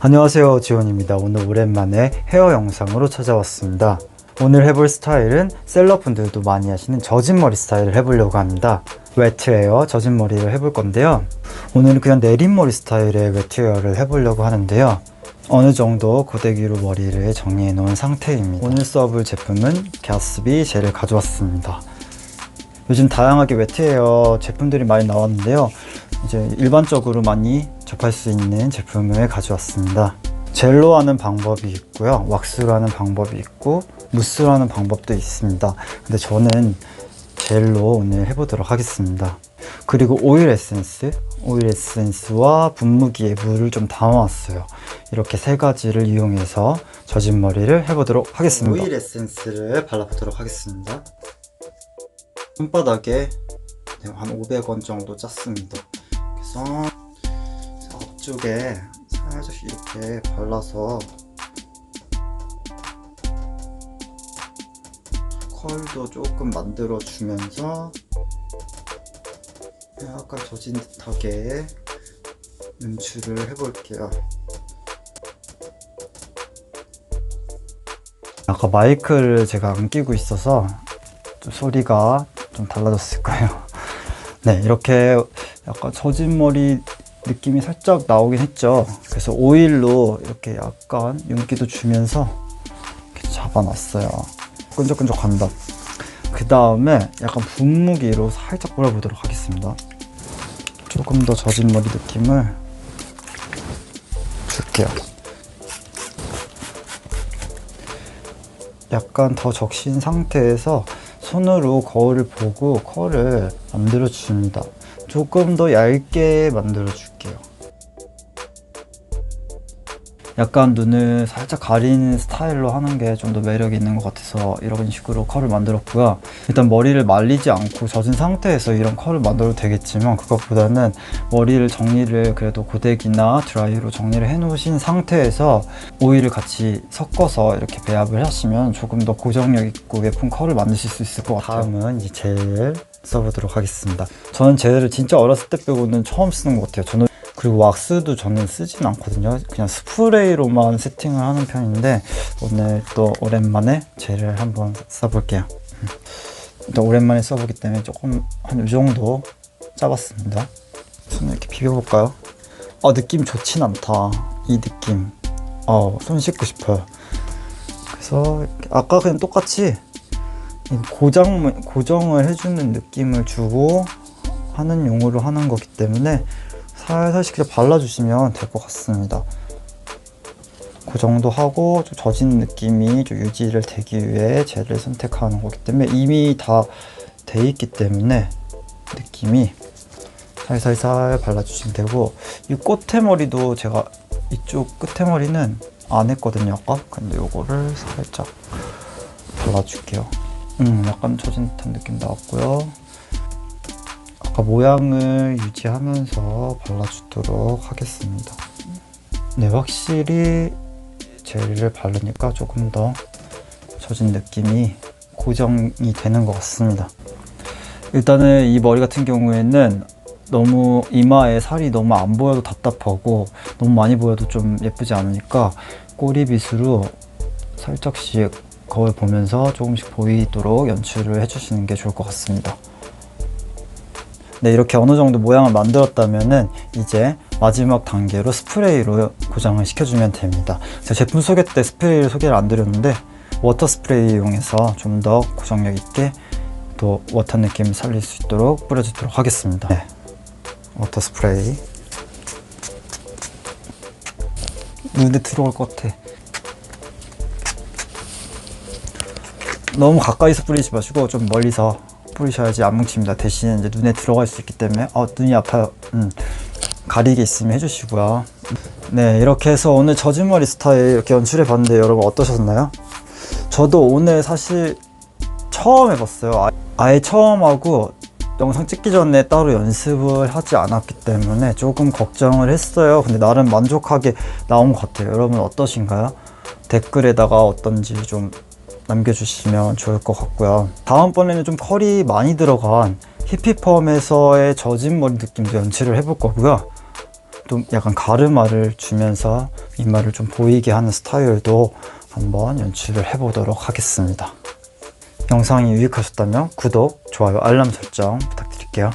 안녕하세요 지원입니다. 오늘 오랜만에 헤어 영상으로 찾아왔습니다. 오늘 해볼 스타일은 셀러분들도 많이 하시는 젖은 머리 스타일을 해보려고 합니다. 웨트 헤어 젖은 머리를 해볼 건데요. 오늘은 그냥 내린 머리 스타일의 웨트 헤어를 해보려고 하는데요. 어느 정도 고데기로 머리를 정리해 놓은 상태입니다. 오늘 써볼 제품은 갸스비 젤을 가져왔습니다. 요즘 다양하게 웨트 헤어 제품들이 많이 나왔는데요 이제 일반적으로 많이 접할 수 있는 제품을 가져왔습니다. 젤로 하는 방법이 있고요. 왁스로 하는 방법이 있고 무스로 하는 방법도 있습니다. 근데 저는 젤로 오늘 해보도록 하겠습니다. 그리고 오일 에센스, 오일 에센스와 분무기에 물을 좀 담아왔어요. 이렇게 세 가지를 이용해서 젖은 머리를 해보도록 하겠습니다. 오일 에센스를 발라보도록 하겠습니다. 손바닥에 네, 한 500원 정도 짰습니다. 그래서 앞쪽에 살짝 이렇게 발라서 컬도 조금 만들어 주면서 약간 젖은 듯하게 연출을 해볼게요. 아까 마이크를 제가 안 끼고 있어서 좀 소리가 좀 달라졌을 거예요. 네, 이렇게 약간 젖은 머리 느낌이 살짝 나오긴 했죠. 그래서 오일로 이렇게 약간 윤기도 주면서 이렇게 잡아놨어요. 끈적끈적한다. 그 다음에 약간 분무기로 살짝 뿌려보도록 하겠습니다. 조금 더 젖은 머리 느낌을 줄게요. 약간 더 적신 상태에서 손으로 거울을 보고 컬을 만들어 줍니다. 조금 더 얇게 만들어 줄게요. 약간 눈을 살짝 가리는 스타일로 하는 게 좀 더 매력이 있는 것 같아서 이런 식으로 컬을 만들었고요. 일단 머리를 말리지 않고 젖은 상태에서 이런 컬을 만들어도 되겠지만 그것보다는 머리를 정리를 그래도 고데기나 드라이로 정리를 해 놓으신 상태에서 오일을 같이 섞어서 이렇게 배합을 하시면 조금 더 고정력 있고 예쁜 컬을 만드실 수 있을 것 같아요. 다음은 이제 젤 써보도록 하겠습니다. 저는 젤을 진짜 어렸을 때 빼고는 처음 쓰는 것 같아요. 저는 그리고 왁스도 저는 쓰진 않거든요. 그냥 스프레이로만 세팅을 하는 편인데 오늘 또 오랜만에 젤을 한번 써볼게요. 음. 일단 오랜만에 써보기 때문에 조금 한 이 정도 짜봤습니다. 손을 이렇게 비벼볼까요? 어 느낌 좋진 않다. 이 느낌. 어손 씻고 싶어요. 그래서 아까 그냥 똑같이 고정 고정을 해주는 느낌을 주고 하는 용으로 하는 거기 때문에 살살씩 그냥 발라주시면 될 것 같습니다. 그 정도 하고 좀 젖은 느낌이 좀 유지를 되기 위해 젤을 선택하는 거기 때문에 이미 다 돼 있기 때문에 느낌이 살살살 발라주시면 되고 이 끝에머리도 제가 이쪽 끝에머리는 안 했거든요 아까 근데 요거를 살짝 발라줄게요 음 약간 젖은 듯한 느낌 나왔고요 아까 모양을 유지하면서 발라주도록 하겠습니다. 네, 확실히 젤을 바르니까 조금 더 젖은 느낌이 고정이 되는 것 같습니다. 일단은 이 머리 같은 경우에는 너무 이마에 살이 너무 안 보여도 답답하고 너무 많이 보여도 좀 예쁘지 않으니까 꼬리빗으로 살짝씩 거울 보면서 조금씩 보이도록 연출을 해주시는 게 좋을 것 같습니다. 네, 이렇게 어느 정도 모양을 만들었다면은 이제 마지막 단계로 스프레이로 고정을 시켜주면 됩니다. 제가 제품 소개 때 스프레이를 소개를 안 드렸는데 워터 스프레이 이용해서 좀 더 고정력 있게 또 워터 느낌을 살릴 수 있도록 뿌려주도록 하겠습니다. 네, 워터 스프레이 눈에 들어올 것 같아. 너무 가까이서 뿌리지 마시고 좀 멀리서 뿌리셔야지 안 뭉칩니다. 대신 이제 눈에 들어갈 수 있기 때문에 어 눈이 아파요. 음, 가리개 있으면 해주시고요. 네 이렇게 해서 오늘 젖은 머리 스타일 이렇게 연출해 봤는데 여러분 어떠셨나요? 저도 오늘 사실 처음 해봤어요. 아- 아예 처음 하고 영상 찍기 전에 따로 연습을 하지 않았기 때문에 조금 걱정을 했어요. 근데 나름 만족하게 나온 것 같아요. 여러분 어떠신가요? 댓글에다가 어떤지 좀 남겨주시면 좋을 것 같고요. 다음번에는 좀 컬이 많이 들어간 히피펌에서의 젖은 머리 느낌도 연출을 해볼 거고요. 좀 약간 가르마를 주면서 이마를 좀 보이게 하는 스타일도 한번 연출을 해보도록 하겠습니다. 영상이 유익하셨다면 구독, 좋아요, 알람 설정 부탁드릴게요.